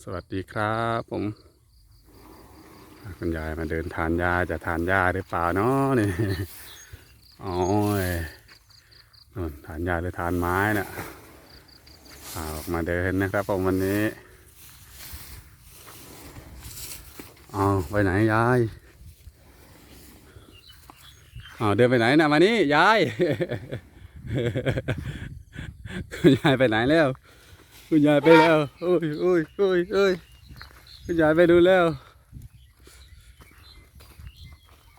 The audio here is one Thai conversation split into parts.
สวัสดีครับผมคุณยายมาเดินทานหญ้าจะทานหญ้าหรือเปล่าเนาะนี่โอ้ยนู่นทานหญ้าหรือทานไม้น่ะออกมาเดินนะครับผมวันนี้เอาไปไหนยายเอาเดินไปไหนนะมานี่ยายคุณยายไปไหนแล้ว คุณยายไปแล้วโอ้ยโอ้ยโอ้ยโอ้ยคุณยายไปดูแล้ว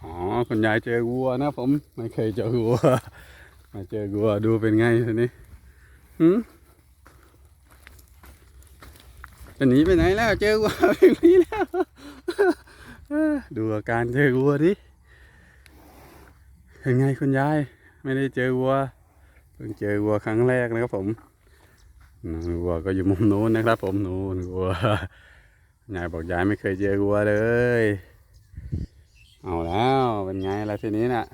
อ๋อคุณยายเจอวัวนะ ผมไม่เคยเจอวัวมาเจอวัวดูเป็นไงทีนี้หืมจะหนีไปไหนแล้วเจอวัวเป็นนี้แล้วดูอาการเจอวัวดิเป็นไงคุณยาย ไม่ได้เจอวัวเพิ่งเจอวัวครั้งแรกนะครับผม วัวก็อยู่มุมนู้นนะครับ ผมนู่นวัวยายบอกยายไม่เคยเจอวัวเลย เอาแล้วเป็นไงล่ะทีนี้น่ะ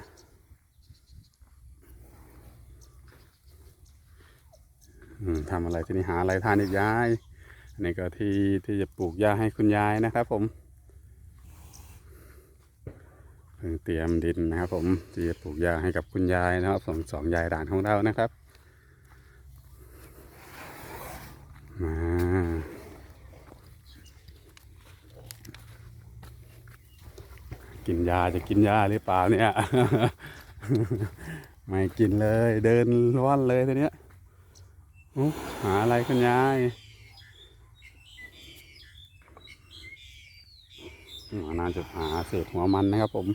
ทำอะไรทีนี้หาอะไรทานอีกยายอันนี้ก็ที่ที่จะปลูกหญ้าให้คุณยายนะครับ ผมเพิ่งเตรียมดินนะครับ ผมที่จะปลูกหญ้าให้กับคุณยายนะครับสองสองยายด่านของเรานะครับ กินยาจะกินยาหรือเปล่าเนี่ย ไม่กินเลยเดินว่อนเลยทีเนี้ยหาอะไรคุณยายน่าจะหาเศษหัวมันนะครับ ผม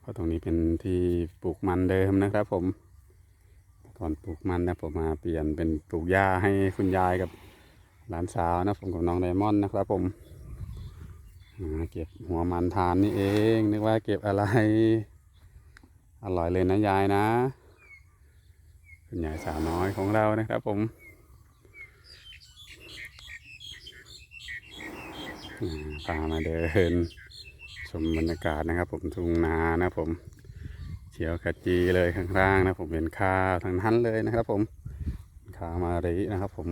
เพราะตรงนี้เป็นที่ปลูกมันเดิมนะครับ ผมก่อนปลูกมันนะผมมาเปลี่ยนเป็นปลูกหญ้าให้คุณยายกับหลานสาวนะผมกับน้องไดมอนด์นะครับผม เก็บหัวมันทานนี่เอง นึกว่าเก็บอะไร อร่อยเลยนะยายนะ คุณยายสาวน้อยของเรานะครับผมพามาเดิน ชมบรรยากาศนะครับ ผมทุ่งนานะผมเขียวขจีเลยข้างล่างนะผมเป็นข้าวทางนั้นเลยนะครับ ผมข้าวมารีนะครับ ผม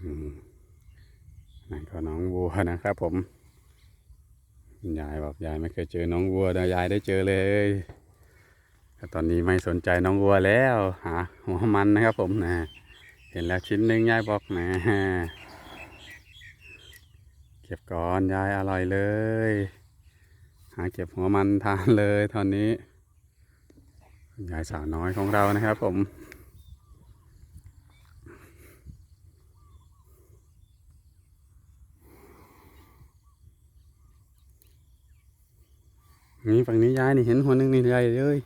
อืม นั่นก็น้องวัวนะครับผมยายบอกยายไม่เคยเจอน้องวัวนะยายได้เจอเลยแต่ตอนนี้ไม่สนใจน้องวัวแล้วหาหัวมันนะครับผมนะเห็นแล้วชิ้นหนึ่งยายบอกนะเก็บก่อนยายอร่อยเลย หาเก็บหัวมันทานเลยตอนนี้ยายสาวน้อยของเรานะครับผม นี่ฝั่งนี้ยายนี่เห็นหัวหนึงนี่ใหญ่เลย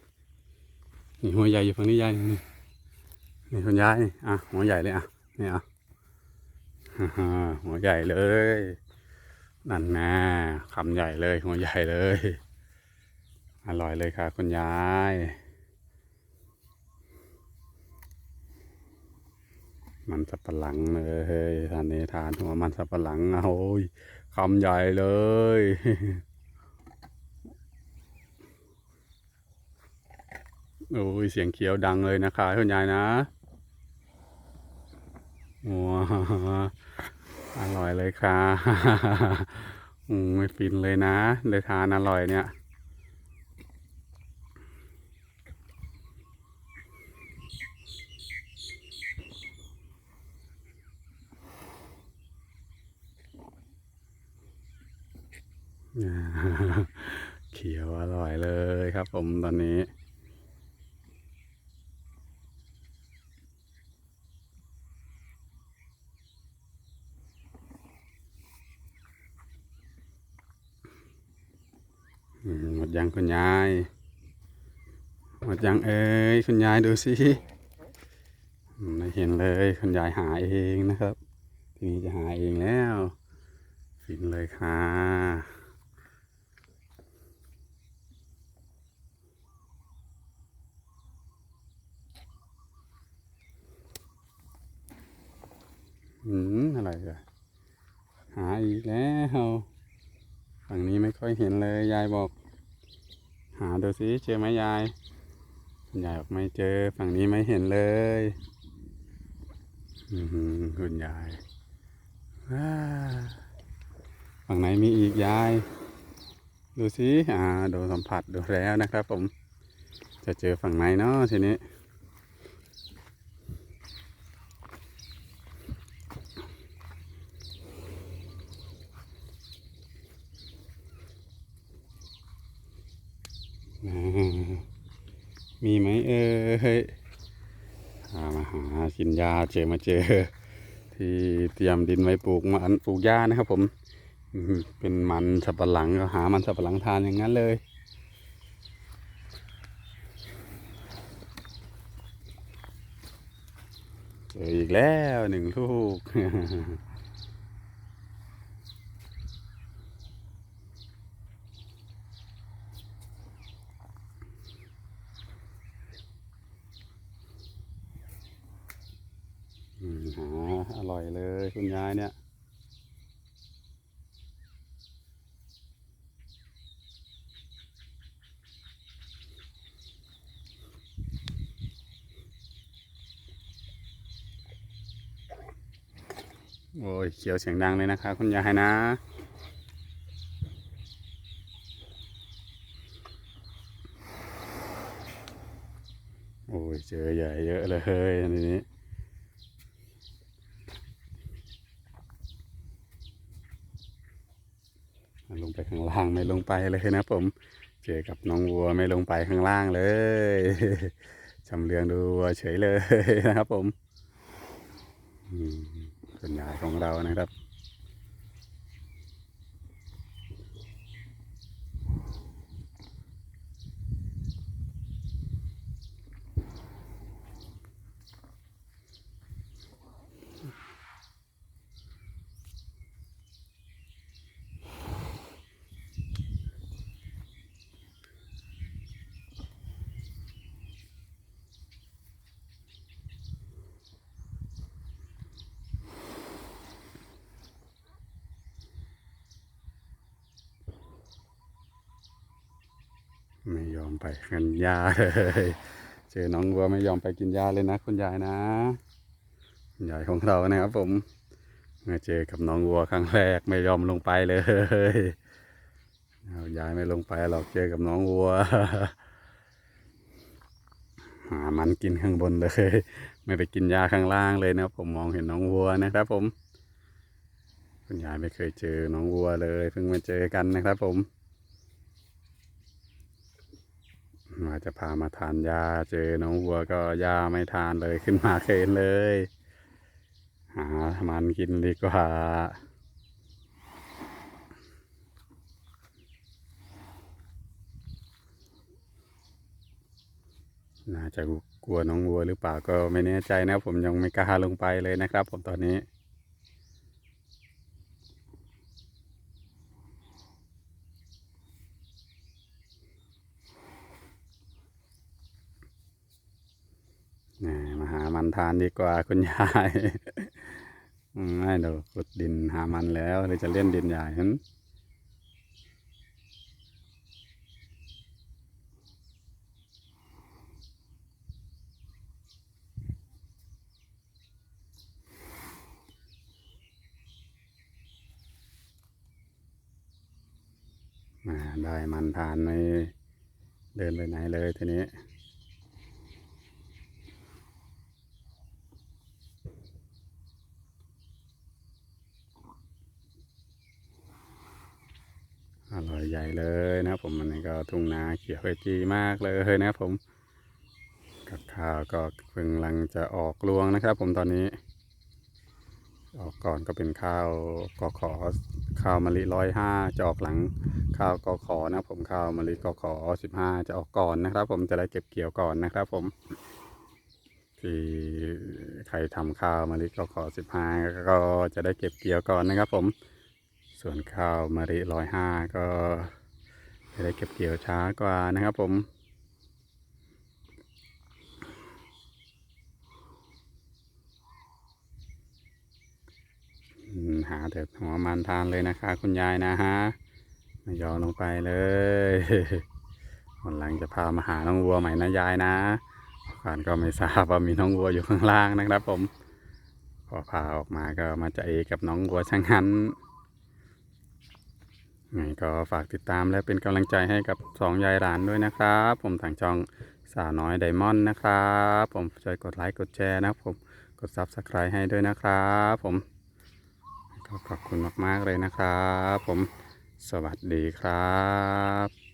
นี่หัวใหญ่อยู่ฝั่งนี้ยายนี่นี่คุณยายนี่อะหัวใหญ่เลยอะนี่อะหัวใหญ่เลยนั่นนะคำใหญ่เลย หัวใหญ่เลย อร่อยเลยค่ะคุณยายมันสับปะหลังเลยทานนี้ทานหัวมันสับปะหลังอะโอ้ยคำใหญ่เลย โอ้ยเสียงเขียวดังเลยนะคะคุณยายนะว้าอร่อยเลยค่ะอืมไม่ฟินเลยนะได้ทานอร่อยเนี่ยเขียวอร่อยเลยครับผมตอนนี้ อืมหม ดยังคุณยาย หมดยังเอ้ยคุณยายดูสิไม่เห็นเลยคุณยายหาเองนะครับ ทีนี้จะหาเองแล้วฟินเลยค่ะอืมอะไรอะหาอีกแล้วฝั่งนี้ไม่ค่อยเห็นเลย ยายบอก หาดูสิเจอไหมยายคุณยายบอกไม่เจอฝั่งนี้ไม่เห็นเลยหือคุณยายฝั่งไหนมีอีกยาย ดูสิอ่าดูสัมผัสดูแล้วนะครับผม จะเจอฝั่งไหนเนาะทีนี้ อ่า มีไหมเอ่ยพามาหากินหญ้าเจอมาเจอ ที่เตรียมดินไว้ปลูกมันปลูกหญ้านะครับผมอืมเป็นมันสับปะหลังก็หามันสับปะหลังทานอย่างนั้นเลยเจออีกแล้วหนึ่งลูก อืมหาอ ร่อยเลยคุณยายเนี่ย โอ้ยเขียวเสียงดังเลยนะคะคุณยายนะโอ้ยเจอใหญ่เยอะเลยอันนี้ ลงไปข้างล่างไม่ลงไปเลยนะผม เจอกับน้องวัวไม่ลงไปข้างล่างเลยจำเรืองดูวัวเฉยเลยนะครับผมส่วนใหญ่ของเรานะครับ อมไปกินหญ้าเลยเจอน้องวัวไม่ยอมไปกินหญ้าเลยนะคุณยายนะคุณยายของเรานะครับผมเมื่อเจอกับน้องวัวครั้งแรกไม่ยอมลงไปเลยเายายไม่ลงไปหรอกเจอกับน้องวัวหามันกินข้างบนเลย ไม่ไปกินหญ้าข้างล่างเลยนะผมมองเห็นน้องวัวนะครับผมคุณยายไม่เคยเจอน้องวัวเลยเพิ่งมาเจอกันนะครับผม ว่าจะพามาทานยาเจอน้องวัวก็ยาไม่ทานเลยขึ้นมาเคนเลย หามันกินดีกว่าน่าจะกลัวน้องวัวหรือเปล่าก็ไม่แน่ใจนะ ผมยังไม่กล้าลงไปเลยนะครับ ผมตอนนี้ แหม มันทานดีกว่าคุณยายไม่เดี๋ยวขุดดินหามันแล้วหรือจะเล่นดินใหญ่นั้นมาได้มันทานไม่เดินไปไหนเลยทีนี้ อร่อยใหญ่เลยนะครับ ผมอันนี้ก็ทุ่งนาเขียวขจีมากเลยนะครับผมกับข้าวก็เพิ่งกำลังจะออกรวงนะครับ ผมตอนนี้ ออกก่อนก็เป็นข้าวกอขอข้าวมะลิร้อยห้าจะออกหลังข้าวกอขอนะผมข้าวมะลิกอขอสิบห้าจะออกก่อนนะครับ ผมจะได้เก็บเกี่ยวก่อนนะครับ ผมที่ใครทำข้าวมะลิกอขอสิบห้าก็จะได้เก็บเกี่ยวก่อนนะครับ ผมส่วนข้าวมะลิร้อยห้าก็ จะได้เก็บเกี่ยวช้ากว่านะครับผม หาแต่หัวมันทานเลยนะคะคุณยายนะฮะ ไม่ยอมลงไปเลยวันหลังจะพามาหาน้องวัวใหม่นะยายนะก่อนก็ไม่ทราบว่ามีน้องวัวอยู่ข้างล่างนะครับผมขอพาออกมาก็มาจะเอกับน้องวัวช่างหัน ไงก็ฝากติดตามและเป็นกำลังใจให้กับสองยายหลานด้วยนะครับ ผมทางช่องสาวน้อยไดมอนด์นะครับ ผมช่วยกดไลค์กดแชร์นะครับผมกดซับสไครต์ให้ด้วยนะครับผมก็ขอบคุณมากๆเลยนะครับ ผมสวัสดีครับ